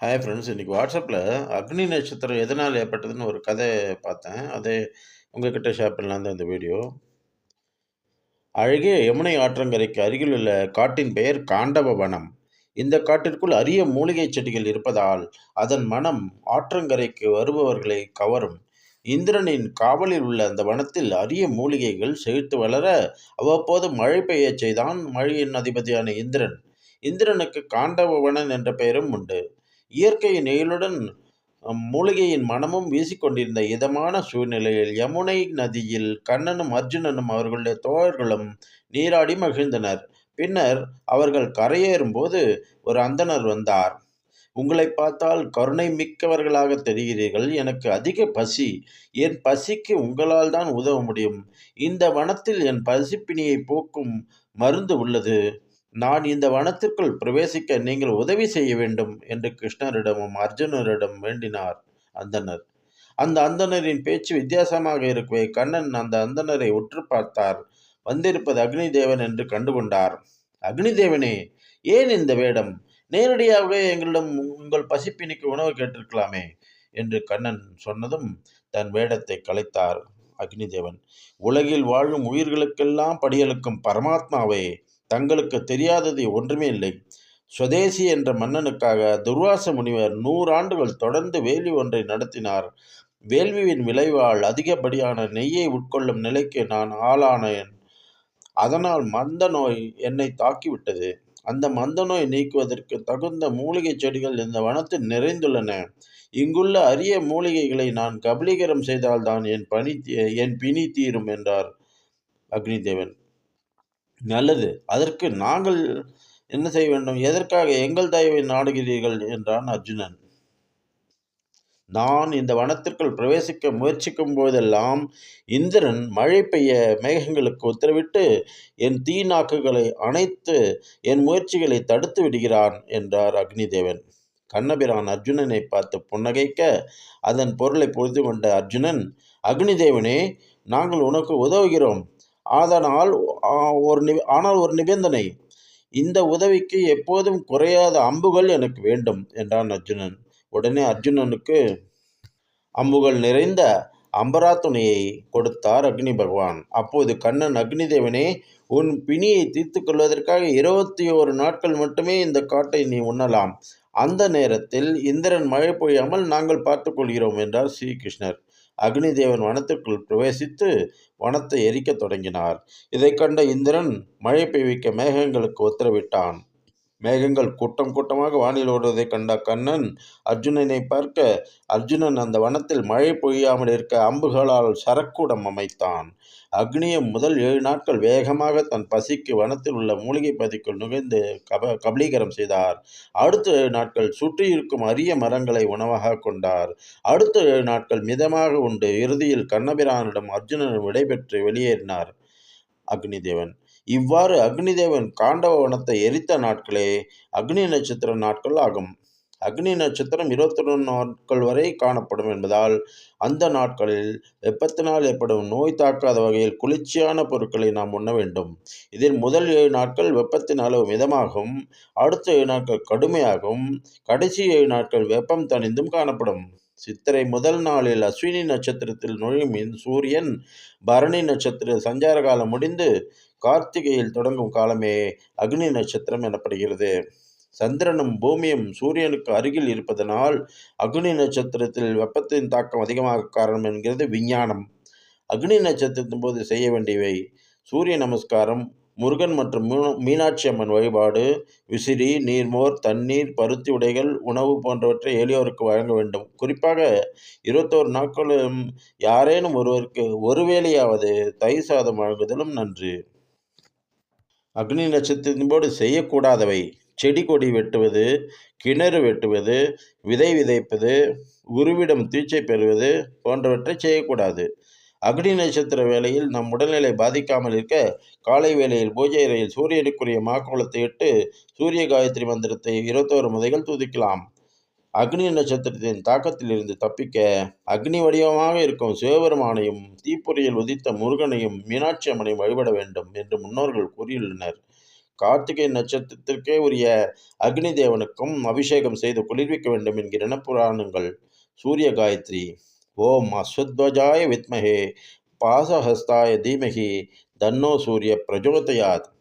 Hi friends இன்றைக்கி வாட்ஸ்அப்பில் அக்னி நட்சத்திரம் எதனால் ஏற்பட்டதுன்னு ஒரு கதை பார்த்தேன். அது உங்ககிட்ட ஷேர் பண்ணலாம் தான் இந்த வீடியோ அழகிய யமுனை ஆற்றங்கரைக்கு அருகில் உள்ள காட்டின் பெயர் காண்டவ வனம் இந்த காட்டிற்குள் அரிய மூலிகை செடிகள் இருப்பதால் அதன் மனம் ஆற்றங்கரைக்கு வருபவர்களை கவரும். இந்திரனின் காவலில் உள்ள அந்த வனத்தில் அரிய மூலிகைகள் செழித்து வளர அவ்வப்போது மழை பெய்யச் செய்தான் மழையின் அதிபதியான இந்திரன். இந்திரனுக்கு காண்டவவனன் என்ற பெயரும் உண்டு. இயற்கையின் எழிலுடன் மூலிகையின் மனமும் வீசிக்கொண்டிருந்த இதமான சூழ்நிலையில் யமுனை நதியில் கண்ணனும் அர்ஜுனனும் அவர்களுடைய தோழர்களும் நீராடி மகிழ்ந்தனர். பின்னர் அவர்கள் கரையேறும்போது ஒரு அந்தனர் வந்தார். உங்களை பார்த்தால் கருணை மிக்கவர்களாக தெரிகிறீர்கள். எனக்கு அதிக பசி. என் பசிக்கு உங்களால் தான் உதவ முடியும். இந்த வனத்தில் என் பசிப்பிணியை போக்கும் மருந்து உள்ளது. நான் இந்த வனத்திற்குள் பிரவேசிக்க நீங்கள் உதவி செய்ய வேண்டும் என்று கிருஷ்ணரிடமும் அர்ஜுனரிடம் வேண்டினார் அந்தனர். அந்த அந்தனரின் பேச்சு வித்தியாசமாக இருக்கவே. கண்ணன் அந்த அந்தனரை உற்று பார்த்தார். வந்திருப்பது அக்னி தேவன் என்று கண்டுகொண்டார். அக்னி தேவனே ஏன் இந்த வேடம்? நேரடியாகவே எங்களிடம் உங்கள் பசிப்பிணிக்கு உணவு கேட்டிருக்கலாமே என்று கண்ணன் சொன்னதும் தன் வேடத்தை கலைத்தார் அக்னி தேவன் உலகில் வாழும் உயிர்களுக்கெல்லாம் படியலுக்கும் பரமாத்மாவே தங்களுக்கு தெரியாதது ஒன்றுமே இல்லை. சுதேசி என்ற மன்னனுக்காக துர்வாச முனிவர் நூறாண்டுகள் தொடர்ந்து வேள்வி ஒன்றை நடத்தினார். வேள்வியின் விளைவால் அதிகப்படியான நெய்யை உட்கொள்ளும் நிலைக்கு நான் ஆளானேன். அதனால் மந்த நோய் என்னை தாக்கிவிட்டது. அந்த மந்த நோய் நீக்குவதற்கு தகுந்த மூலிகை செடிகள் இந்த வனத்தில் நிறைந்துள்ளன. இங்குள்ள அரிய மூலிகைகளை நான் கபலீகரம் செய்தால்தான் என் பணி என் பிணி தீரும் என்றார் அக்னிதேவன். நல்லது. அதற்கு நாங்கள் என்ன செய்ய வேண்டும்? எதற்காக எங்கள் தயவை நாடுகிறீர்கள்? என்றான் அர்ஜுனன். நான் இந்த வனத்திற்குள் பிரவேசிக்க முயற்சிக்கும் போதெல்லாம் இந்திரன் மழை பெய்ய மேகங்களுக்கு உத்தரவிட்டு என் தீநாக்குகளை அணைத்து என் முயற்சிகளை தடுத்து விடுகிறான் என்றார் அக்னிதேவன். கண்ணபிரான் அர்ஜுனனை பார்த்து புன்னகைக்க அதன் பொருளை புரிந்து கொண்ட அர்ஜுனன் அக்னிதேவனே நாங்கள் உனக்கு உதவுகிறோம். அதனால் ஒரு நி ஆனால் ஒரு நிபந்தனை. இந்த உதவிக்கு எப்போதும் குறையாத அம்புகள் எனக்கு வேண்டும் என்றான் அர்ஜுனன். உடனே அர்ஜுனனுக்கு அம்புகள் நிறைந்த அம்பரா துணையை கொடுத்தார் அக்னி பகவான். அப்போது கண்ணன் அக்னி தேவனே உன் பிணியை தீர்த்து கொள்வதற்காக இருபத்தி ஓரு நாட்கள் மட்டுமே இந்த காட்டை நீ உண்ணலாம். அந்த நேரத்தில் இந்திரன் மழை பொழியாமல் நாங்கள் பார்த்துக்கொள்கிறோம் என்றார் ஸ்ரீகிருஷ்ணர். அக்னி தேவன் பிரவேசித்து வனத்தை எரிக்கத் தொடங்கினார். இதை கண்ட இந்திரன் மழை பெய்விக்க மேகங்களுக்கு உத்தரவிட்டான். மேகங்கள் கூட்டம் கூட்டமாக வானில் ஓடுவதைக் கண்ட கண்ணன் அர்ஜுனனை பார்க்க அர்ஜுனன் அந்த வனத்தில் மழை பொய்யாமல் இருக்க அம்புகளால் சரக்கூடம் அமைத்தான். அக்னியம் முதல் ஏழு நாட்கள் வேகமாக தன் பசிக்கு வனத்தில் உள்ள மூலிகை பதிக்குள் நுழைந்து கப கபலீகரம் செய்தார். அடுத்த ஏழு நாட்கள் சுற்றி இருக்கும் அரிய மரங்களை உணவாக கொண்டார். அடுத்த ஏழு நாட்கள் மிதமாக உண்டு. இறுதியில் கண்ணபிரானிடம் அர்ஜுனன் விடைபெற்று வெளியேறினார். அக்னிதேவன். இவ்வாறு அக்னிதேவன் காண்டவ வனத்தை எரித்த நாட்களே அக்னி நட்சத்திர நாட்கள் ஆகும். அக்னி நட்சத்திரம் இருபத்தி நாட்கள் வரை காணப்படும் என்பதால் அந்த நாட்களில் வெப்பத்தினால் ஏற்படும் நோய் தாக்காத வகையில் குளிர்ச்சியான பொருட்களை நாம் உண்ண வேண்டும். இதில் முதல் ஏழு நாட்கள் வெப்பத்தின் அளவு மிதமாகும் அடுத்த ஏழு நாட்கள் கடுமையாகும் கடைசி ஏழு நாட்கள் வெப்பம் தணிந்தும் காணப்படும். சித்திரை முதல் நாளில் அஸ்வினி நட்சத்திரத்தில் நுழையும் சூரியன் பரணி நட்சத்திர சஞ்சார காலம் முடிந்து கார்த்திகையில் தொடங்கும் காலமே அக்னி நட்சத்திரம் எனப்படுகிறது. சந்திரனும் பூமியும் சூரியனுக்கு அருகில் இருப்பதனால் அக்னி நட்சத்திரத்தில் வெப்பத்தின் தாக்கம் அதிகமாக காரணம் என்கிறது விஞ்ஞானம். அக்னி நட்சத்திரத்தின் போது செய்ய வேண்டியவை சூரிய நமஸ்காரம் முருகன் மற்றும் மீனாட்சி அம்மன் வழிபாடு விசிறி நீர்மோர் தண்ணீர் பருத்தி உடைகள் உணவு போன்றவற்றை எளியோருக்கு வழங்க வேண்டும். குறிப்பாக இருபத்தோரு நாட்களும் யாரேனும் ஒருவருக்கு ஒரு வேளையாவது தயிர் சாதம் வழங்குதலும் நன்று. அக்னி நட்சத்திரத்தின் போடு செய்யக்கூடாதவை. செடி கொடி வெட்டுவது கிணறு வெட்டுவது விதை விதைப்பது உருவிடம் தீட்சை பெறுவது போன்றவற்றை செய்யக்கூடாது. அக்னி நட்சத்திர வேளையில் நம் உடல்நிலை பாதிக்காமல் இருக்க காலை வேளையில் பூஜை அறையில் சூரியனுக்குரிய மாக்கோளத்தை இட்டு சூரிய காயத்ரி மந்திரத்தை இருபத்தோரு முதைகள் துதிக்கலாம். அக்னி நட்சத்திரத்தின் தாக்கத்திலிருந்து தப்பிக்க அக்னி வடிவமாக இருக்கும் சிவபெருமானையும் தீப்பொறியில் உதித்த முருகனையும் மீனாட்சி அம்மனையும் வழிபட வேண்டும் என்று முன்னோர்கள் கூறியுள்ளனர். கார்த்திகை நட்சத்திரத்திற்கே உரிய அக்னி தேவனுக்கும் அபிஷேகம் செய்து குளிர்விக்க வேண்டும் என்கின்றன புராணங்கள். சூரிய காயத்ரி ओम अश्वध्वजाय विमहे पासहस्ताय धीमहि तन्नो सूर्य प्रचोदयात